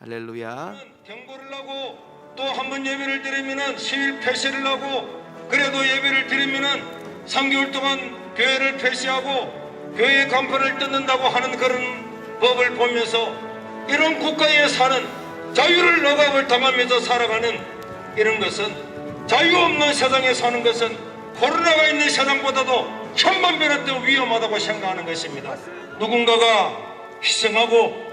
할렐루야. 경고를 하고 또 한 번 예배를 드리면은 10일 폐쇄를 하고 그래도 예배를 드리면은 3개월 동안 교회를 폐쇄하고 교회 간판을 뜯는다고 하는 그런 법을 보면서 이런 국가에 사는 자유를 억압을 당하면서 살아가는 이런 것은 자유 없는 세상에 사는 것은 코로나가 있는 세상보다도 천만 배나 더 위험하다고 생각하는 것입니다. 누군가가 희생하고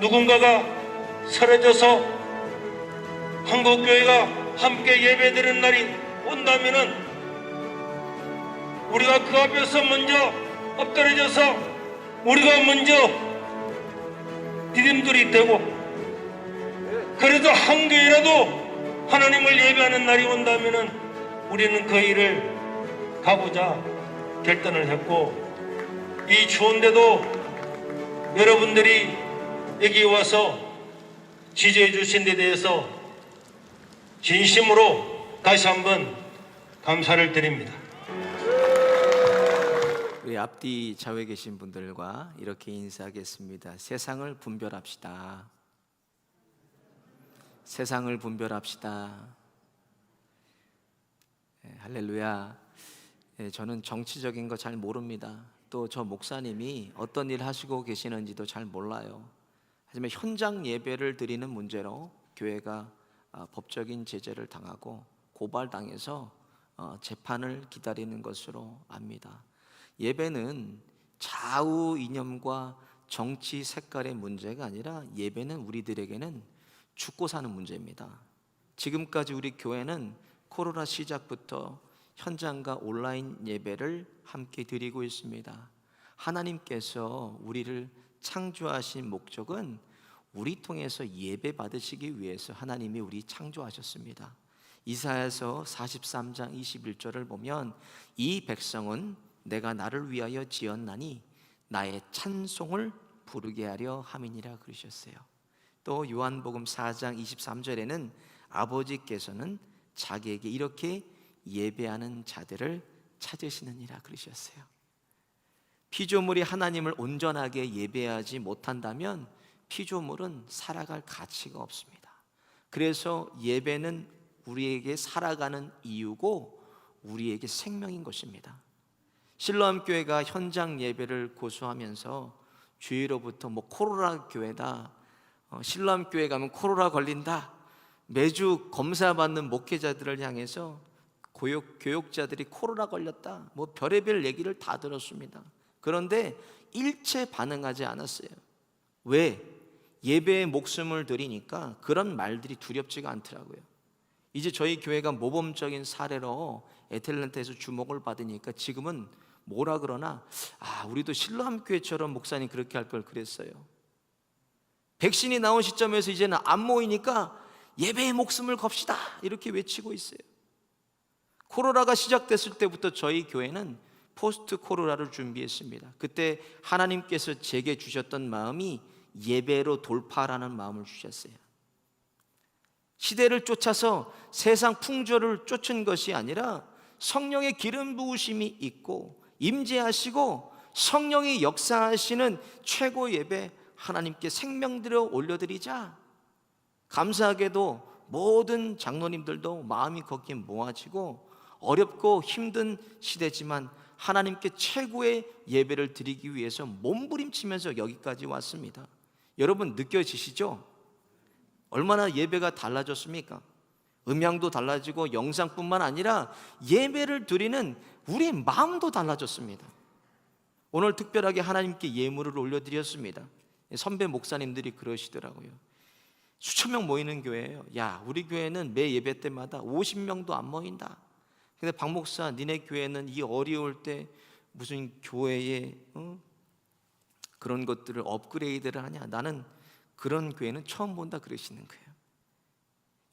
누군가가 사라져서 한국교회가 함께 예배드리는 날이 온다면은 우리가 그 앞에서 먼저 엎드려져서 우리가 먼저 디딤돌이 되고 그래도 한 교회라도 하나님을 예배하는 날이 온다면은 우리는 그 일을 가보자 결단을 했고 이 추운데도 여러분들이 여기 와서 지지해 주신 데 대해서 진심으로 다시 한번 감사를 드립니다. 우리 앞뒤 좌우에 계신 분들과 이렇게 인사하겠습니다. 세상을 분별합시다. 세상을 분별합시다. 예, 할렐루야. 예, 저는 정치적인 거 잘 모릅니다. 또 저 목사님이 어떤 일 하시고 계시는지도 잘 몰라요. 하지만 현장 예배를 드리는 문제로 교회가 아, 법적인 제재를 당하고 고발당해서 어, 재판을 기다리는 것으로 압니다. 예배는 좌우 이념과 정치 색깔의 문제가 아니라 예배는 우리들에게는 죽고 사는 문제입니다. 지금까지 우리 교회는 코로나 시작부터 현장과 온라인 예배를 함께 드리고 있습니다. 하나님께서 우리를 창조하신 목적은 우리 통해서 예배 받으시기 위해서 하나님이 우리 창조하셨습니다. 이사야서 43장 21절을 보면 이 백성은 내가 나를 위하여 지었나니 나의 찬송을 부르게 하려 함이니라 그러셨어요. 또 요한복음 4장 23절에는 아버지께서는 자기에게 이렇게 예배하는 자들을 찾으시느니라 그러셨어요. 피조물이 하나님을 온전하게 예배하지 못한다면 피조물은 살아갈 가치가 없습니다. 그래서 예배는 우리에게 살아가는 이유고 우리에게 생명인 것입니다. 신로암 교회가 현장 예배를 고수하면서 주위로부터 뭐 코로나 교회다, 어, 신로암 교회 가면 코로나 걸린다, 매주 검사 받는 목회자들을 향해서 교육 교육자들이 코로나 걸렸다, 뭐 별의별 얘기를 다 들었습니다. 그런데 일체 반응하지 않았어요. 왜? 예배에 목숨을 드리니까 그런 말들이 두렵지가 않더라고요. 이제 저희 교회가 모범적인 사례로 에텔란타에서 주목을 받으니까 지금은 뭐라 그러나 아 우리도 신로함 교회처럼 목사님 그렇게 할 걸 그랬어요. 백신이 나온 시점에서 이제는 안 모이니까 예배의 목숨을 겁시다 이렇게 외치고 있어요. 코로나가 시작됐을 때부터 저희 교회는 포스트 코로나를 준비했습니다. 그때 하나님께서 제게 주셨던 마음이 예배로 돌파라는 마음을 주셨어요. 시대를 쫓아서 세상 풍조를 쫓은 것이 아니라 성령의 기름 부으심이 있고 임재하시고 성령이 역사하시는 최고 예배 하나님께 생명들여 올려드리자. 감사하게도 모든 장로님들도 마음이 거기에 모아지고 어렵고 힘든 시대지만 하나님께 최고의 예배를 드리기 위해서 몸부림치면서 여기까지 왔습니다. 여러분 느껴지시죠? 얼마나 예배가 달라졌습니까? 음향도 달라지고 영상뿐만 아니라 예배를 드리는 우리의 마음도 달라졌습니다. 오늘 특별하게 하나님께 예물을 올려드렸습니다. 선배 목사님들이 그러시더라고요. 수천 명 모이는 교회예요. 야, 우리 교회는 매 예배 때마다 50명도 안 모인다. 근데 박 목사, 니네 교회는 이 어려울 때 무슨 교회에 어? 그런 것들을 업그레이드를 하냐? 나는 그런 교회는 처음 본다 그러시는 거예요.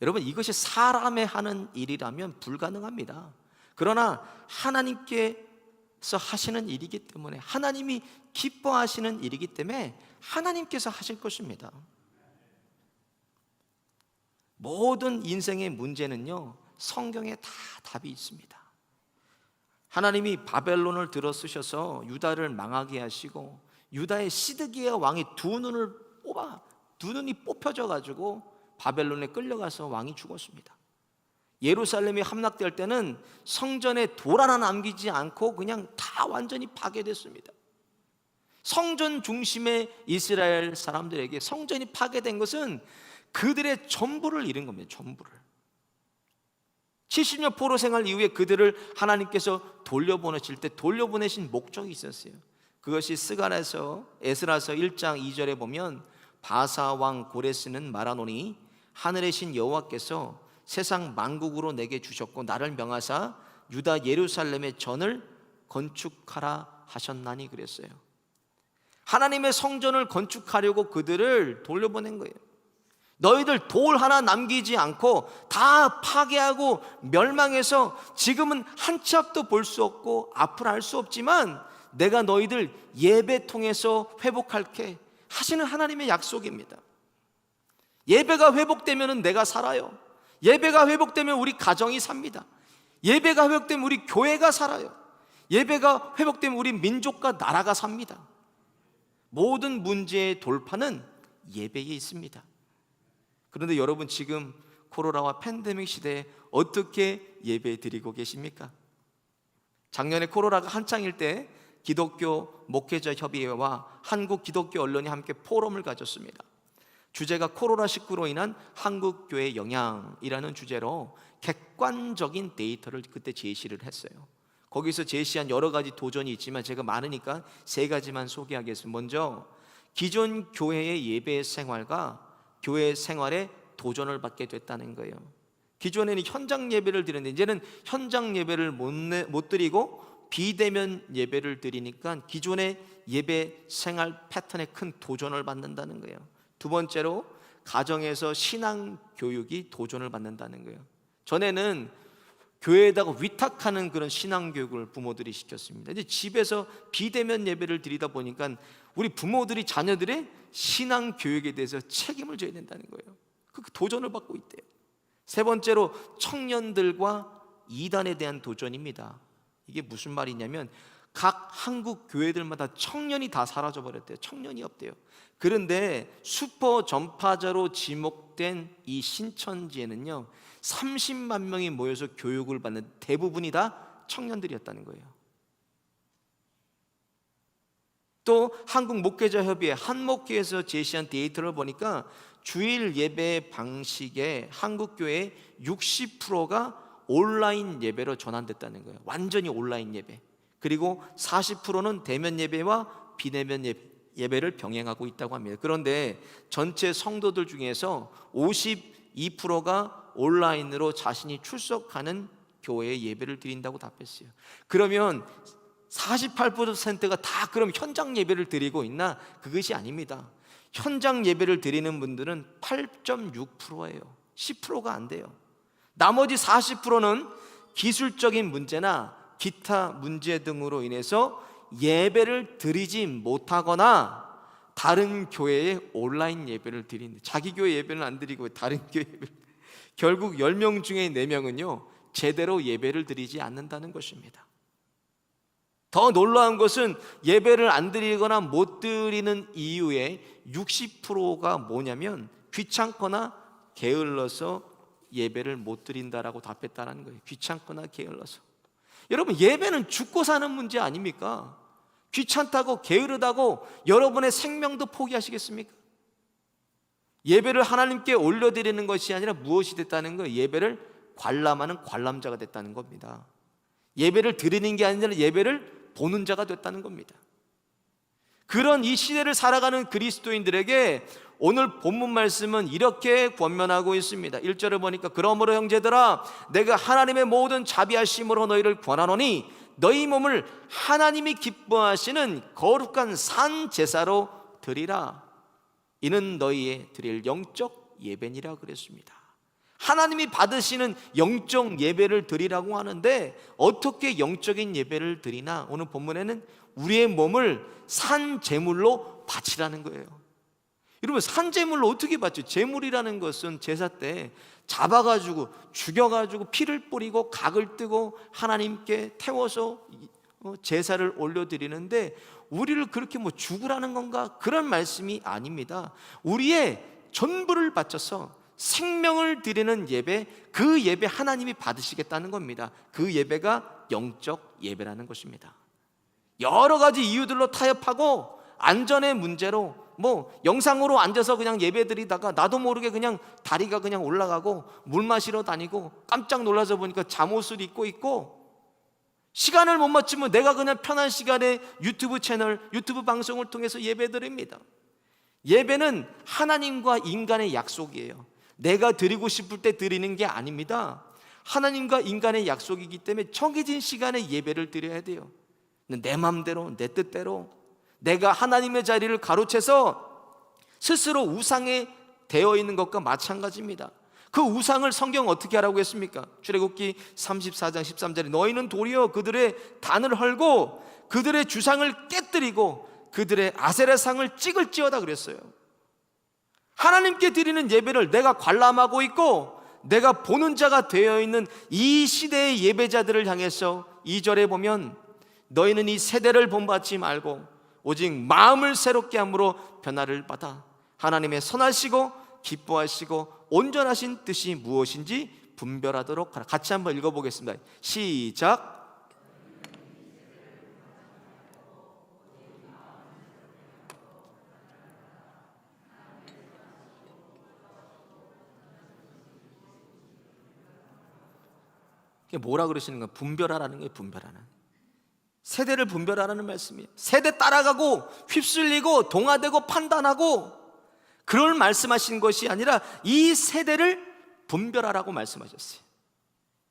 여러분 이것이 사람의 하는 일이라면 불가능합니다. 그러나 하나님께서 하시는 일이기 때문에 하나님이 기뻐하시는 일이기 때문에 하나님께서 하실 것입니다. 모든 인생의 문제는요 성경에 다 답이 있습니다. 하나님이 바벨론을 들어 쓰셔서 유다를 망하게 하시고 유다의 시드기야 왕이 두 눈을 뽑아 두 눈이 뽑혀져 가지고 바벨론에 끌려가서 왕이 죽었습니다. 예루살렘이 함락될 때는 성전에 돌 하나 남기지 않고 그냥 다 완전히 파괴됐습니다. 성전 중심의 이스라엘 사람들에게 성전이 파괴된 것은 그들의 전부를 잃은 겁니다. 전부를. 70년 포로 생활 이후에 그들을 하나님께서 돌려보내실 때 돌려보내신 목적이 있었어요. 그것이 스가라서 에스라서 1장 2절에 보면 바사 왕 고레스는 말하노니 하늘의 신 여호와께서 세상 만국으로 내게 주셨고 나를 명하사 유다 예루살렘의 전을 건축하라 하셨나니 그랬어요. 하나님의 성전을 건축하려고 그들을 돌려보낸 거예요. 너희들 돌 하나 남기지 않고 다 파괴하고 멸망해서 지금은 한 치 앞도 볼 수 없고 앞을 알 수 없지만 내가 너희들 예배 통해서 회복할게 하시는 하나님의 약속입니다. 예배가 회복되면 내가 살아요. 예배가 회복되면 우리 가정이 삽니다. 예배가 회복되면 우리 교회가 살아요. 예배가 회복되면 우리 민족과 나라가 삽니다. 모든 문제의 돌파는 예배에 있습니다. 그런데 여러분 지금 코로나와 팬데믹 시대에 어떻게 예배 드리고 계십니까? 작년에 코로나가 한창일 때 기독교 목회자 협의회와 한국 기독교 언론이 함께 포럼을 가졌습니다. 주제가 코로나19로 인한 한국 교회 영향이라는 주제로 객관적인 데이터를 그때 제시를 했어요. 거기서 제시한 여러 가지 도전이 있지만 제가 많으니까 세 가지만 소개하겠습니다. 먼저 기존 교회의 예배 생활과 교회 생활에 도전을 받게 됐다는 거예요. 기존에는 현장 예배를 드렸는데 이제는 현장 예배를 못, 내, 못 드리고 비대면 예배를 드리니까 기존의 예배 생활 패턴에 큰 도전을 받는다는 거예요. 두 번째로 가정에서 신앙 교육이 도전을 받는다는 거예요. 전에는 교회에다가 위탁하는 그런 신앙 교육을 부모들이 시켰습니다. 이제 집에서 비대면 예배를 드리다 보니까 우리 부모들이 자녀들의 신앙 교육에 대해서 책임을 져야 된다는 거예요. 그 도전을 받고 있대요. 세 번째로 청년들과 이단에 대한 도전입니다. 이게 무슨 말이냐면 각 한국 교회들마다 청년이 다 사라져 버렸대요. 청년이 없대요. 그런데 슈퍼 전파자로 지목된 이 신천지에는요. 30만 명이 모여서 교육을 받는 대부분이 다 청년들이었다는 거예요. 또 한국 목회자 협의회 한목교에서 제시한 데이터를 보니까 주일 예배 방식의 한국 교회 60%가 온라인 예배로 전환됐다는 거예요. 완전히 온라인 예배. 그리고 40%는 대면 예배와 비대면 예배, 예배를 병행하고 있다고 합니다. 그런데 전체 성도들 중에서 52%가 온라인으로 자신이 출석하는 교회에 예배를 드린다고 답했어요. 그러면 48%가 다 그럼 현장 예배를 드리고 있나? 그것이 아닙니다. 현장 예배를 드리는 분들은 8.6%예요. 10%가 안 돼요. 나머지 40%는 기술적인 문제나 기타 문제 등으로 인해서 예배를 드리지 못하거나 다른 교회에 온라인 예배를 드리는 자기 교회 예배는 안 드리고 다른 교회 예배를 결국 10명 중에 4명은요 제대로 예배를 드리지 않는다는 것입니다. 더 놀라운 것은 예배를 안 드리거나 못 드리는 이유의 60%가 뭐냐면 귀찮거나 게을러서 예배를 못 드린다라고 답했다는 거예요. 귀찮거나 게을러서. 여러분 예배는 죽고 사는 문제 아닙니까? 귀찮다고 게으르다고 여러분의 생명도 포기하시겠습니까? 예배를 하나님께 올려드리는 것이 아니라 무엇이 됐다는 거예요? 예배를 관람하는 관람자가 됐다는 겁니다. 예배를 드리는 게 아니라 예배를 보는 자가 됐다는 겁니다. 그런 이 시대를 살아가는 그리스도인들에게 오늘 본문 말씀은 이렇게 권면하고 있습니다. 1절을 보니까 그러므로 형제들아 내가 하나님의 모든 자비하심으로 너희를 권하노니 너희 몸을 하나님이 기뻐하시는 거룩한 산 제사로 드리라. 이는 너희의 드릴 영적 예배니라 그랬습니다. 하나님이 받으시는 영적 예배를 드리라고 하는데 어떻게 영적인 예배를 드리나? 오늘 본문에는 우리의 몸을 산 제물로 바치라는 거예요. 여러분 산 제물로 어떻게 바쳐? 제물이라는 것은 제사 때 잡아가지고 죽여가지고 피를 뿌리고 각을 뜨고 하나님께 태워서 어, 제사를 올려드리는데 우리를 그렇게 뭐 죽으라는 건가 그런 말씀이 아닙니다. 우리의 전부를 바쳐서 생명을 드리는 예배 그 예배 하나님이 받으시겠다는 겁니다. 그 예배가 영적 예배라는 것입니다. 여러 가지 이유들로 타협하고 안전의 문제로 뭐 영상으로 앉아서 그냥 예배 드리다가 나도 모르게 그냥 다리가 그냥 올라가고 물 마시러 다니고 깜짝 놀라서 보니까 잠옷을 입고 있고 시간을 못 맞추면 내가 그냥 편한 시간에 유튜브 채널, 유튜브 방송을 통해서 예배 드립니다. 예배는 하나님과 인간의 약속이에요. 내가 드리고 싶을 때 드리는 게 아닙니다. 하나님과 인간의 약속이기 때문에 정해진 시간에 예배를 드려야 돼요. 내 마음대로, 내 뜻대로 내가 하나님의 자리를 가로채서 스스로 우상에 되어 있는 것과 마찬가지입니다. 그 우상을 성경 어떻게 하라고 했습니까? 출애굽기 34장 13절에 너희는 도리어 그들의 단을 헐고 그들의 주상을 깨뜨리고 그들의 아세라상을 찍을지어다 그랬어요. 하나님께 드리는 예배를 내가 관람하고 있고 내가 보는 자가 되어 있는 이 시대의 예배자들을 향해서 2절에 보면 너희는 이 세대를 본받지 말고 오직 마음을 새롭게 함으로 변화를 받아 하나님의 선하시고 기뻐하시고 온전하신 뜻이 무엇인지 분별하도록 하라. 같이 한번 읽어보겠습니다. 시작. 뭐라 그러시는 거예요? 분별하라는 거예요. 분별하는. 세대를 분별하라는 말씀이에요. 세대 따라가고 휩쓸리고 동화되고 판단하고 그걸 말씀하신 것이 아니라 이 세대를 분별하라고 말씀하셨어요.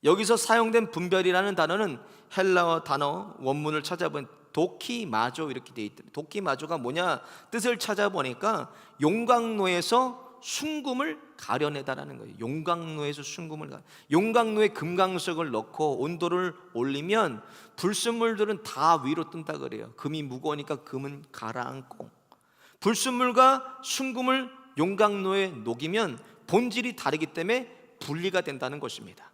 여기서 사용된 분별이라는 단어는 헬라어 단어 원문을 찾아본 도키마조 이렇게 돼 있더라고요. 도키마조가 뭐냐 뜻을 찾아보니까 용광로에서 순금을 가려내다라는 거예요. 용광로에서 순금을 가. 용광로에 금강석을 넣고 온도를 올리면 불순물들은 다 위로 뜬다 그래요. 금이 무거우니까 금은 가라앉고 불순물과 순금을 용광로에 녹이면 본질이 다르기 때문에 분리가 된다는 것입니다.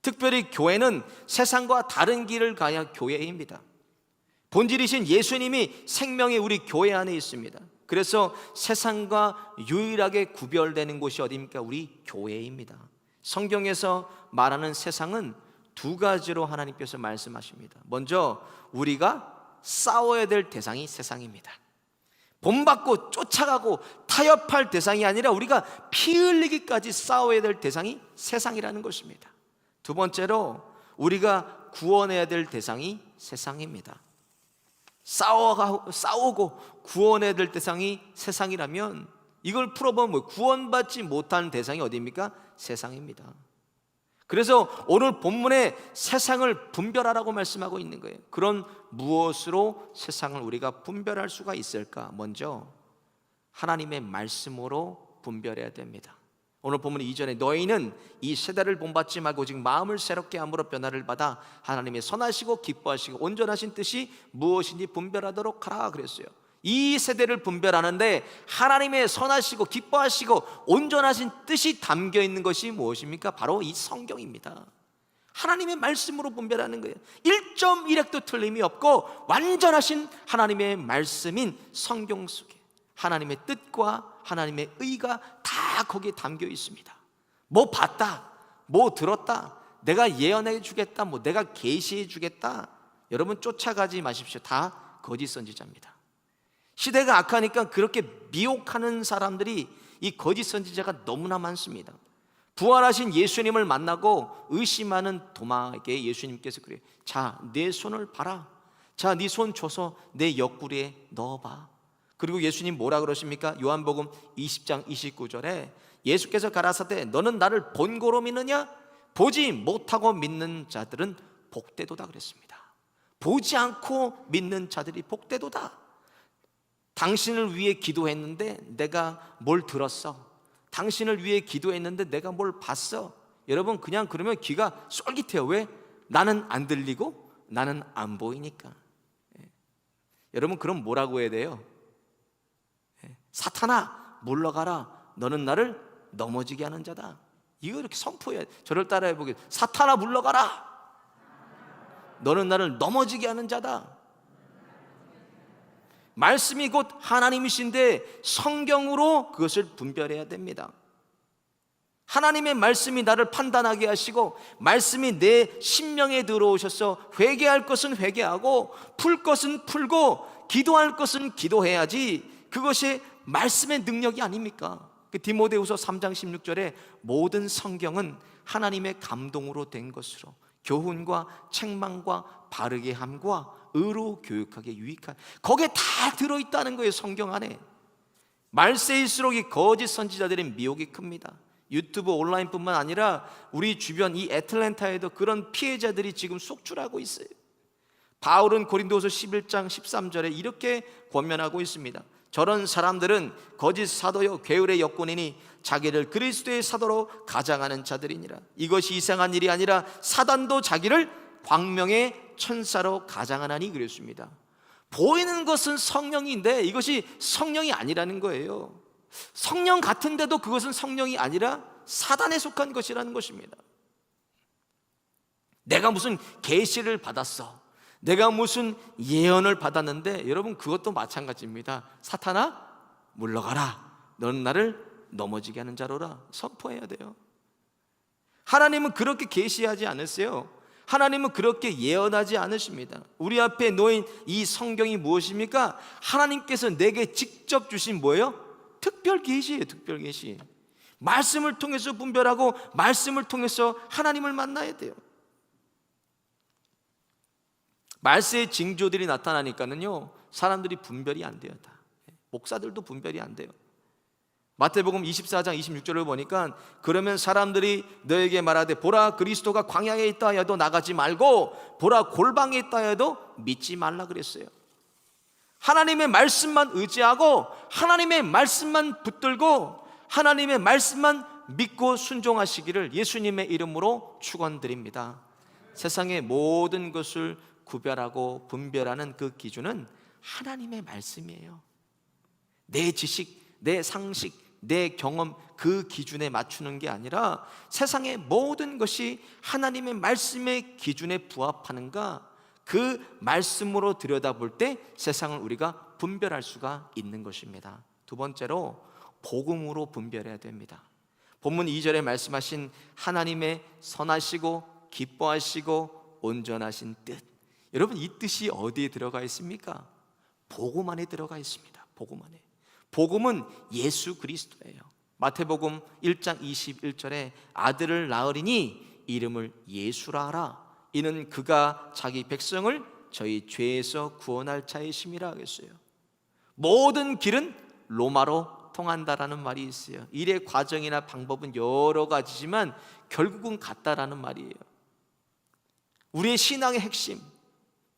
특별히 교회는 세상과 다른 길을 가야 교회입니다. 본질이신 예수님이 생명이 우리 교회 안에 있습니다. 그래서 세상과 유일하게 구별되는 곳이 어디입니까? 우리 교회입니다. 성경에서 말하는 세상은 두 가지로 하나님께서 말씀하십니다. 먼저 우리가 싸워야 될 대상이 세상입니다. 본받고 쫓아가고 타협할 대상이 아니라 우리가 피 흘리기까지 싸워야 될 대상이 세상이라는 것입니다. 두 번째로 우리가 구원해야 될 대상이 세상입니다. 싸우고 구원해야 될 대상이 세상이라면 이걸 풀어보면 뭐 구원받지 못한 대상이 어디입니까? 세상입니다. 그래서 오늘 본문에 세상을 분별하라고 말씀하고 있는 거예요. 그런 무엇으로 세상을 우리가 분별할 수가 있을까? 먼저 하나님의 말씀으로 분별해야 됩니다. 오늘 본문 이전에 너희는 이 세대를 본받지 말고 오직 마음을 새롭게 함으로 변화를 받아 하나님의 선하시고 기뻐하시고 온전하신 뜻이 무엇인지 분별하도록 하라 그랬어요. 이 세대를 분별하는데 하나님의 선하시고 기뻐하시고 온전하신 뜻이 담겨 있는 것이 무엇입니까? 바로 이 성경입니다. 하나님의 말씀으로 분별하는 거예요. 1.1핵도 틀림이 없고 완전하신 하나님의 말씀인 성경 속에 하나님의 뜻과 하나님의 의가 다 거기에 담겨 있습니다. 뭐 봤다, 뭐 들었다, 내가 예언해 주겠다, 뭐 내가 계시해 주겠다. 여러분 쫓아가지 마십시오. 다 거짓 선지자입니다. 시대가 악하니까 그렇게 미혹하는 사람들이 이 거짓 선지자가 너무나 많습니다. 부활하신 예수님을 만나고 의심하는 도마에게 예수님께서 그래요. 자, 내 손을 봐라. 자, 네 손 줘서 내 옆구리에 넣어봐. 그리고 예수님 뭐라 그러십니까? 요한복음 20장 29절에 예수께서 가라사대 너는 나를 본고로 믿느냐? 보지 못하고 믿는 자들은 복되도다 그랬습니다. 보지 않고 믿는 자들이 복되도다. 당신을 위해 기도했는데 내가 뭘 들었어? 당신을 위해 기도했는데 내가 뭘 봤어? 여러분 그냥 그러면 귀가 쏠깃해요. 왜? 나는 안 들리고 나는 안 보이니까. 예. 여러분 그럼 뭐라고 해야 돼요? 예. 사탄아 물러가라. 너는 나를 넘어지게 하는 자다. 이거 이렇게 선포해. 저를 따라해 보게. 사탄아 물러가라. 너는 나를 넘어지게 하는 자다. 말씀이 곧 하나님이신데 성경으로 그것을 분별해야 됩니다. 하나님의 말씀이 나를 판단하게 하시고 말씀이 내 심령에 들어오셔서 회개할 것은 회개하고 풀 것은 풀고 기도할 것은 기도해야지 그것이 말씀의 능력이 아닙니까? 그 디모데후서 3장 16절에 모든 성경은 하나님의 감동으로 된 것으로 교훈과 책망과 바르게 함과 의로 교육하게 유익한 거기에 다 들어 있다는 거예요, 성경 안에. 말세일수록 이 거짓 선지자들의 미혹이 큽니다. 유튜브 온라인뿐만 아니라 우리 주변 이 애틀랜타에도 그런 피해자들이 지금 속출하고 있어요. 바울은 고린도서 11장 13절에 이렇게 권면하고 있습니다. 저런 사람들은 거짓 사도요 게으르의 여권이니 자기를 그리스도의 사도로 가장하는 자들이니라. 이것이 이상한 일이 아니라 사단도 자기를 광명의 천사로 가장하나니 그랬습니다. 보이는 것은 성령인데 이것이 성령이 아니라는 거예요. 성령 같은데도 그것은 성령이 아니라 사단에 속한 것이라는 것입니다. 내가 무슨 계시를 받았어. 내가 무슨 예언을 받았는데 여러분 그것도 마찬가지입니다. 사탄아 물러가라. 너는 나를 넘어지게 하는 자로라 선포해야 돼요. 하나님은 그렇게 계시하지 않으세요. 하나님은 그렇게 예언하지 않으십니다. 우리 앞에 놓인 이 성경이 무엇입니까? 하나님께서 내게 직접 주신 뭐예요? 특별 계시예요, 특별 계시. 말씀을 통해서 분별하고 말씀을 통해서 하나님을 만나야 돼요. 말세의 징조들이 나타나니까는요 사람들이 분별이 안 돼요 다. 목사들도 분별이 안 돼요. 마태복음 24장 26절을 보니까 그러면 사람들이 너에게 말하되 보라 그리스도가 광야에 있다 해도 나가지 말고 보라 골방에 있다 해도 믿지 말라 그랬어요. 하나님의 말씀만 의지하고 하나님의 말씀만 붙들고 하나님의 말씀만 믿고 순종하시기를 예수님의 이름으로 축원드립니다. 세상의 모든 것을 구별하고 분별하는 그 기준은 하나님의 말씀이에요. 내 지식, 내 상식, 내 경험 그 기준에 맞추는 게 아니라 세상의 모든 것이 하나님의 말씀의 기준에 부합하는가 그 말씀으로 들여다볼 때 세상을 우리가 분별할 수가 있는 것입니다. 두 번째로 복음으로 분별해야 됩니다. 본문 2절에 말씀하신 하나님의 선하시고 기뻐하시고 온전하신 뜻 여러분 이 뜻이 어디에 들어가 있습니까? 복음 안에 들어가 있습니다. 복음 안에. 복음은 예수 그리스도예요. 마태복음 1장 21절에 아들을 낳으리니 이름을 예수라 하라. 이는 그가 자기 백성을 저희 죄에서 구원할 자이심이라 하겠어요. 모든 길은 로마로 통한다라는 말이 있어요. 일의 과정이나 방법은 여러 가지지만 결국은 같다라는 말이에요. 우리의 신앙의 핵심,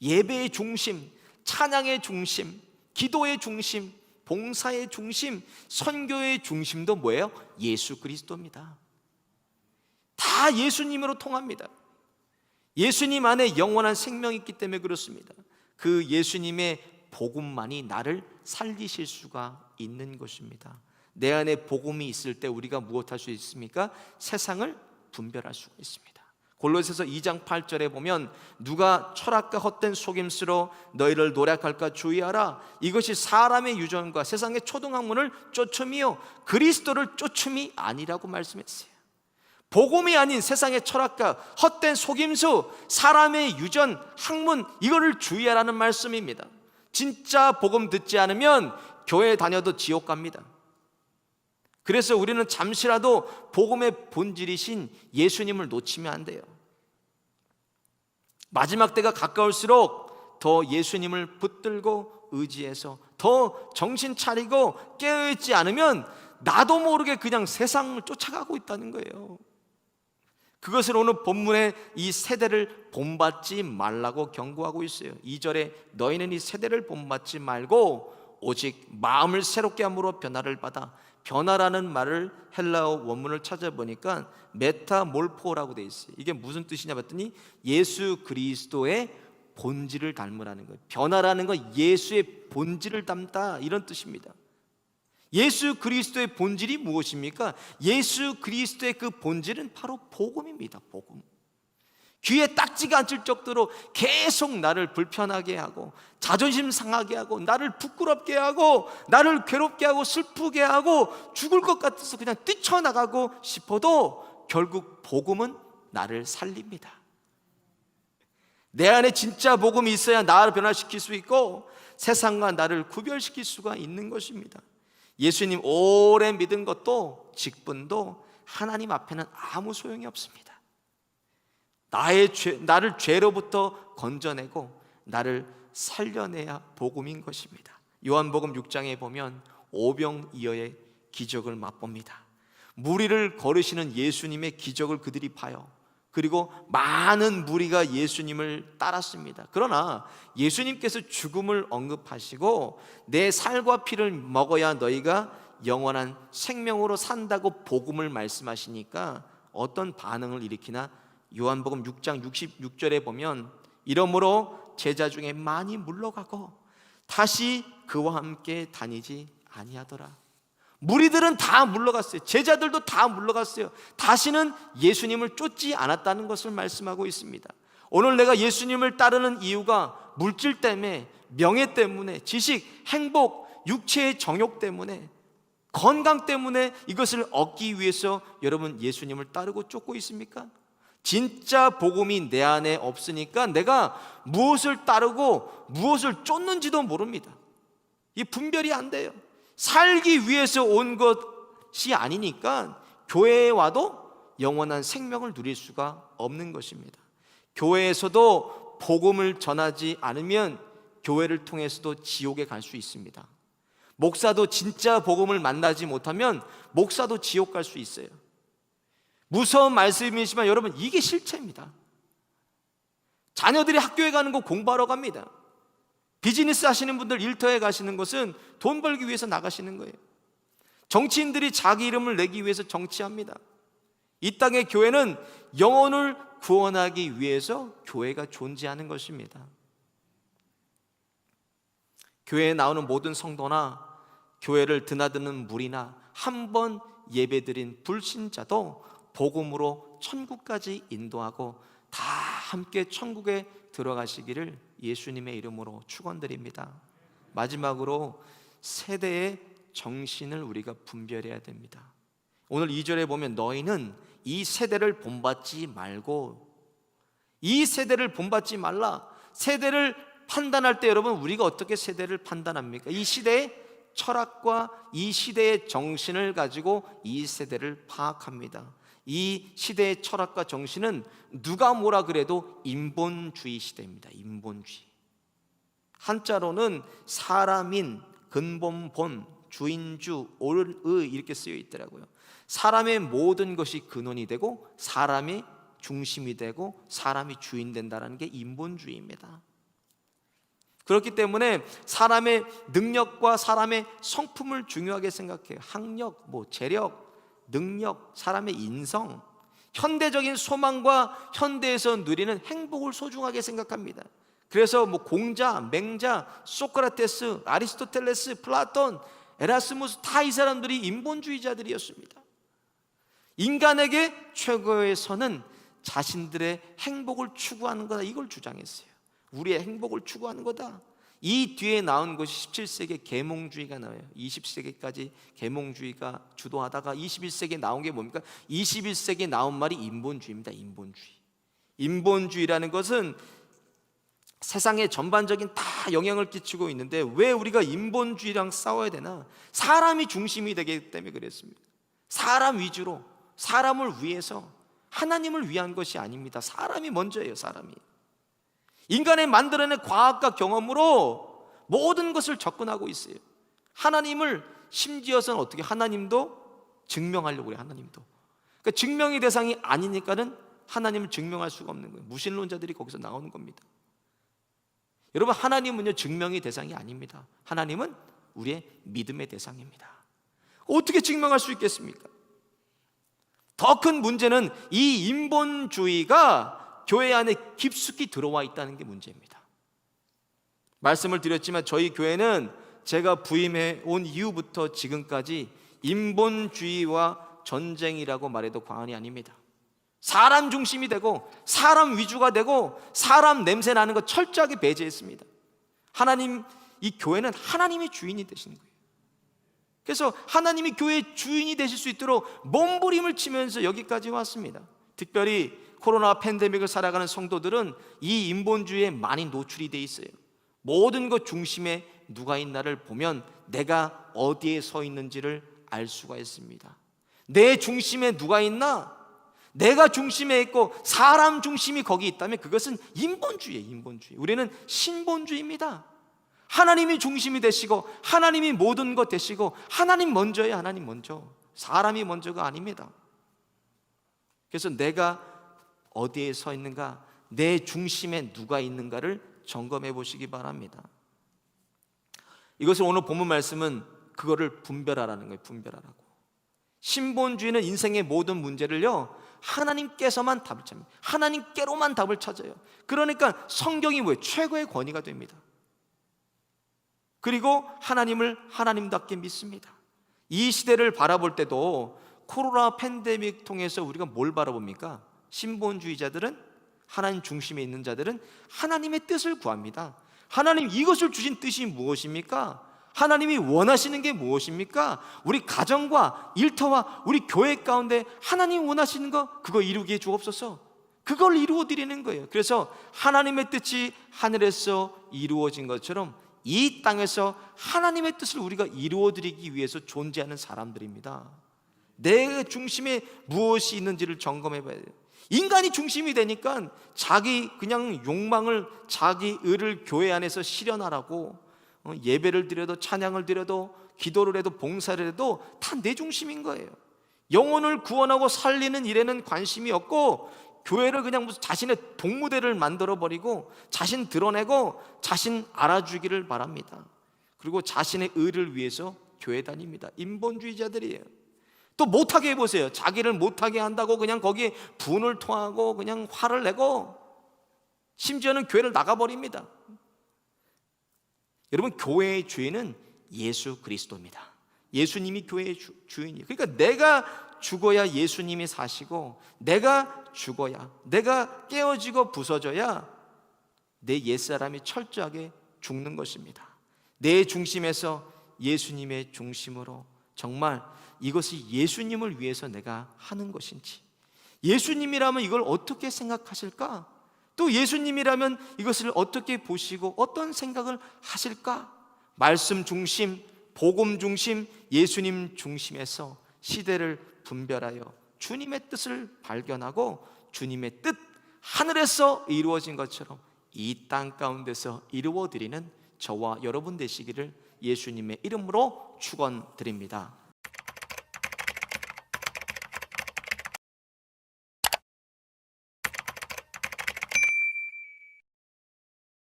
예배의 중심, 찬양의 중심, 기도의 중심, 봉사의 중심, 선교의 중심도 뭐예요? 예수 그리스도입니다. 다 예수님으로 통합니다. 예수님 안에 영원한 생명이 있기 때문에 그렇습니다. 그 예수님의 복음만이 나를 살리실 수가 있는 것입니다. 내 안에 복음이 있을 때 우리가 무엇할 수 있습니까? 세상을 분별할 수가 있습니다. 골로새서 2장 8절에 보면 누가 철학과 헛된 속임수로 너희를 노력할까 주의하라 이것이 사람의 유전과 세상의 초등학문을 쫓음이요 그리스도를 쫓음이 아니라고 말씀했어요. 복음이 아닌 세상의 철학과 헛된 속임수, 사람의 유전, 학문 이거를 주의하라는 말씀입니다. 진짜 복음 듣지 않으면 교회 다녀도 지옥 갑니다. 그래서 우리는 잠시라도 복음의 본질이신 예수님을 놓치면 안 돼요. 마지막 때가 가까울수록 더 예수님을 붙들고 의지해서 더 정신 차리고 깨어있지 않으면 나도 모르게 그냥 세상을 쫓아가고 있다는 거예요. 그것을 오늘 본문의 이 세대를 본받지 말라고 경고하고 있어요. 2절에 너희는 이 세대를 본받지 말고 오직 마음을 새롭게 함으로 변화를 받아 변화라는 말을 헬라어 원문을 찾아보니까 메타몰포라고 돼 있어요. 이게 무슨 뜻이냐 봤더니 예수 그리스도의 본질을 닮으라는 거예요. 변화라는 건 예수의 본질을 닮다 이런 뜻입니다. 예수 그리스도의 본질이 무엇입니까? 예수 그리스도의 그 본질은 바로 복음입니다. 복음. 귀에 딱지가 앉을 정도로 계속 나를 불편하게 하고 자존심 상하게 하고 나를 부끄럽게 하고 나를 괴롭게 하고 슬프게 하고 죽을 것 같아서 그냥 뛰쳐나가고 싶어도 결국 복음은 나를 살립니다. 내 안에 진짜 복음이 있어야 나를 변화시킬 수 있고 세상과 나를 구별시킬 수가 있는 것입니다. 예수님 오래 믿은 것도 직분도 하나님 앞에는 아무 소용이 없습니다. 나의 죄, 나를 죄로부터 건져내고 나를 살려내야 복음인 것입니다. 요한복음 6장에 보면 오병이어의 기적을 맛봅니다. 무리를 걸으시는 예수님의 기적을 그들이 봐요. 그리고 많은 무리가 예수님을 따랐습니다. 그러나 예수님께서 죽음을 언급하시고 내 살과 피를 먹어야 너희가 영원한 생명으로 산다고 복음을 말씀하시니까 어떤 반응을 일으키나 요한복음 6장 66절에 보면 이러므로 제자 중에 많이 물러가고 다시 그와 함께 다니지 아니하더라. 무리들은 다 물러갔어요. 제자들도 다 물러갔어요. 다시는 예수님을 쫓지 않았다는 것을 말씀하고 있습니다. 오늘 내가 예수님을 따르는 이유가 물질 때문에, 명예 때문에, 지식, 행복, 육체의 정욕 때문에, 건강 때문에 이것을 얻기 위해서 여러분 예수님을 따르고 쫓고 있습니까? 진짜 복음이 내 안에 없으니까 내가 무엇을 따르고 무엇을 쫓는지도 모릅니다. 이 분별이 안 돼요. 살기 위해서 온 것이 아니니까 교회에 와도 영원한 생명을 누릴 수가 없는 것입니다. 교회에서도 복음을 전하지 않으면 교회를 통해서도 지옥에 갈 수 있습니다. 목사도 진짜 복음을 만나지 못하면 목사도 지옥 갈 수 있어요. 무서운 말씀이지만 여러분 이게 실체입니다. 자녀들이 학교에 가는 거 공부하러 갑니다. 비즈니스 하시는 분들 일터에 가시는 것은 돈 벌기 위해서 나가시는 거예요. 정치인들이 자기 이름을 내기 위해서 정치합니다. 이 땅의 교회는 영혼을 구원하기 위해서 교회가 존재하는 것입니다. 교회에 나오는 모든 성도나 교회를 드나드는 무리나 한 번 예배드린 불신자도 복음으로 천국까지 인도하고 다 함께 천국에 들어가시기를 예수님의 이름으로 축원드립니다. 마지막으로 세대의 정신을 우리가 분별해야 됩니다. 오늘 2절에 보면 너희는 이 세대를 본받지 말고 이 세대를 본받지 말라. 세대를 판단할 때 여러분 우리가 어떻게 세대를 판단합니까? 이 시대의 철학과 이 시대의 정신을 가지고 이 세대를 파악합니다. 이 시대의 철학과 정신은 누가 뭐라 그래도 인본주의 시대입니다. 인본주의. 한자로는 사람인, 근본, 본, 주인주, 올, 의 이렇게 쓰여 있더라고요. 사람의 모든 것이 근원이 되고 사람이 중심이 되고 사람이 주인 된다는 게 인본주의입니다. 그렇기 때문에 사람의 능력과 사람의 성품을 중요하게 생각해요. 학력, 뭐 재력, 능력, 사람의 인성, 현대적인 소망과 현대에서 누리는 행복을 소중하게 생각합니다. 그래서 뭐 공자, 맹자, 소크라테스, 아리스토텔레스, 플라톤, 에라스무스 다 이 사람들이 인본주의자들이었습니다. 인간에게 최고의 선은 자신들의 행복을 추구하는 거다 이걸 주장했어요. 우리의 행복을 추구하는 거다. 이 뒤에 나온 것이 17세기 계몽주의가 나와요. 20세기까지 계몽주의가 주도하다가 21세기에 나온 게 뭡니까? 21세기에 나온 말이 인본주의입니다. 인본주의. 인본주의라는 것은 세상에 전반적인 다 영향을 끼치고 있는데 왜 우리가 인본주의랑 싸워야 되나? 사람이 중심이 되기 때문에 그랬습니다. 사람 위주로 사람을 위해서 하나님을 위한 것이 아닙니다. 사람이 먼저예요, 사람이. 인간의 만들어낸 과학과 경험으로 모든 것을 접근하고 있어요. 하나님을 심지어서는 어떻게 하나님도 증명하려고 그래요. 하나님도. 그러니까 증명의 대상이 아니니까는 하나님을 증명할 수가 없는 거예요. 무신론자들이 거기서 나오는 겁니다. 여러분 하나님은요 증명의 대상이 아닙니다. 하나님은 우리의 믿음의 대상입니다. 어떻게 증명할 수 있겠습니까? 더 큰 문제는 이 인본주의가 교회 안에 깊숙이 들어와 있다는 게 문제입니다. 말씀을 드렸지만 저희 교회는 제가 부임해 온 이후부터 지금까지 인본주의와 전쟁이라고 말해도 과언이 아닙니다. 사람 중심이 되고 사람 위주가 되고 사람 냄새 나는 거 철저하게 배제했습니다. 하나님 이 교회는 하나님이 주인이 되시는 거예요. 그래서 하나님이 교회의 주인이 되실 수 있도록 몸부림을 치면서 여기까지 왔습니다. 특별히 코로나 팬데믹을 살아가는 성도들은 이 인본주의에 많이 노출이 돼 있어요. 모든 것 중심에 누가 있나를 보면 내가 어디에 서 있는지를 알 수가 있습니다. 내 중심에 누가 있나? 내가 중심에 있고 사람 중심이 거기 있다면 그것은 인본주의예요, 인본주의. 우리는 신본주의입니다. 하나님이 중심이 되시고 하나님이 모든 것 되시고 하나님 먼저예요, 하나님 먼저. 사람이 먼저가 아닙니다. 그래서 내가 어디에 서 있는가, 내 중심에 누가 있는가를 점검해 보시기 바랍니다. 이것을 오늘 본문 말씀은 그거를 분별하라는 거예요, 분별하라고. 신본주의는 인생의 모든 문제를요, 하나님께서만 답을 찾습니다. 하나님께로만 답을 찾아요. 그러니까 성경이 뭐예요? 최고의 권위가 됩니다. 그리고 하나님을 하나님답게 믿습니다. 이 시대를 바라볼 때도 코로나 팬데믹 통해서 우리가 뭘 바라봅니까? 신본주의자들은 하나님 중심에 있는 자들은 하나님의 뜻을 구합니다. 하나님 이것을 주신 뜻이 무엇입니까? 하나님이 원하시는 게 무엇입니까? 우리 가정과 일터와 우리 교회 가운데 하나님 원하시는 거 그거 이루기에 주옵소서. 그걸 이루어 드리는 거예요. 그래서 하나님의 뜻이 하늘에서 이루어진 것처럼 이 땅에서 하나님의 뜻을 우리가 이루어 드리기 위해서 존재하는 사람들입니다. 내 중심에 무엇이 있는지를 점검해 봐야 돼요. 인간이 중심이 되니까 자기 그냥 욕망을 자기 의를 교회 안에서 실현하라고 어, 예배를 드려도 찬양을 드려도 기도를 해도 봉사를 해도 다 내 중심인 거예요. 영혼을 구원하고 살리는 일에는 관심이 없고 교회를 그냥 무슨 자신의 동무대를 만들어 버리고 자신 드러내고 자신 알아주기를 바랍니다. 그리고 자신의 의를 위해서 교회 다닙니다. 인본주의자들이에요. 또 못하게 해보세요. 자기를 못하게 한다고 그냥 거기에 분을 토하고 그냥 화를 내고 심지어는 교회를 나가버립니다. 여러분, 교회의 주인은 예수 그리스도입니다. 예수님이 교회의 주, 주인이에요. 그러니까 내가 죽어야 예수님이 사시고 내가 죽어야 내가 깨어지고 부서져야 내 옛사람이 철저하게 죽는 것입니다. 내 중심에서 예수님의 중심으로 정말 이것이 예수님을 위해서 내가 하는 것인지 예수님이라면 이걸 어떻게 생각하실까? 또 예수님이라면 이것을 어떻게 보시고 어떤 생각을 하실까? 말씀 중심, 복음 중심, 예수님 중심에서 시대를 분별하여 주님의 뜻을 발견하고 주님의 뜻 하늘에서 이루어진 것처럼 이 땅 가운데서 이루어 드리는 저와 여러분 되시기를 예수님의 이름으로 축원드립니다.